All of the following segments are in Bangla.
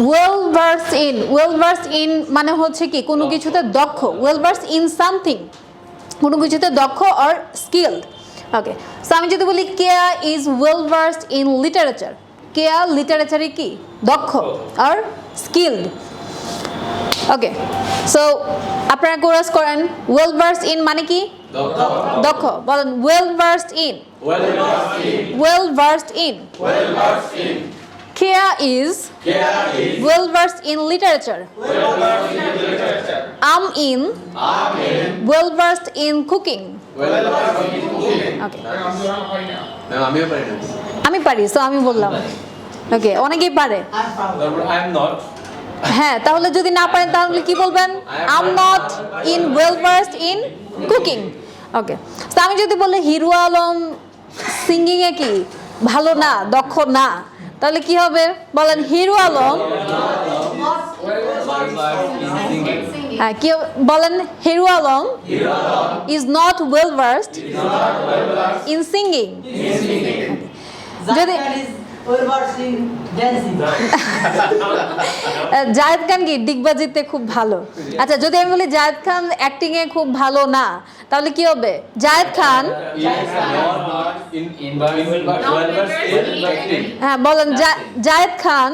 Well verse in well verse in মানে হচ্ছে কি কোনো কিছুতে দক্ষ ওয়েল ভার্স ইন সামথিং কোনো কিছুতে দক্ষ অর স্কিল্ড ওকে সো আমি যদি বলি Keya is well versed in literature Keya লিটারেচারে কি? দক্ষ আর স্কিল্ড ওকে সো আপনারা কোরাস করেন ওয়েল ভার্স ইন মানে কি? দক্ষ। বলেন well versed in well versed in Keya is well versed in literature. I'm in. Well versed in cooking. আমি পারি সো আমি বললাম। ওকে অনেকেই পারে। হ্যাঁ তাহলে যদি না পারেন তাহলে কি বলবেন? Am not in well versed in cooking okay তো আমি যদি বলি হিরো আলম সিঙ্গিং এ কি? ভালো না দক্ষ না? তাহলে কি হবে? বলেন হিরো আলম। হ্যাঁ কি বলেন hero Alam is not well versed in singing যদি জায়েদ খান কি? ডিগবাজিতে খুব ভালো। আচ্ছা যদি আমি বলি জায়েদ খান অ্যাক্টিং এ খুব ভালো না তাহলে কি হবে? জায়েদ খান? হ্যাঁ বলেন Zayed Khan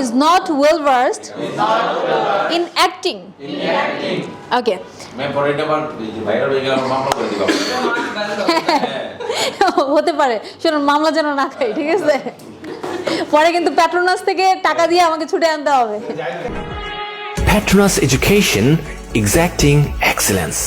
is not well versed in acting okay হতে পারে। শুনুন, মামলা যেন না খাই, ঠিক আছে? পরে কিন্তু প্যাট্রোনাস থেকে টাকা দিয়ে আমাকে ছুটে আনতে হবে। Patronus education exacting excellence.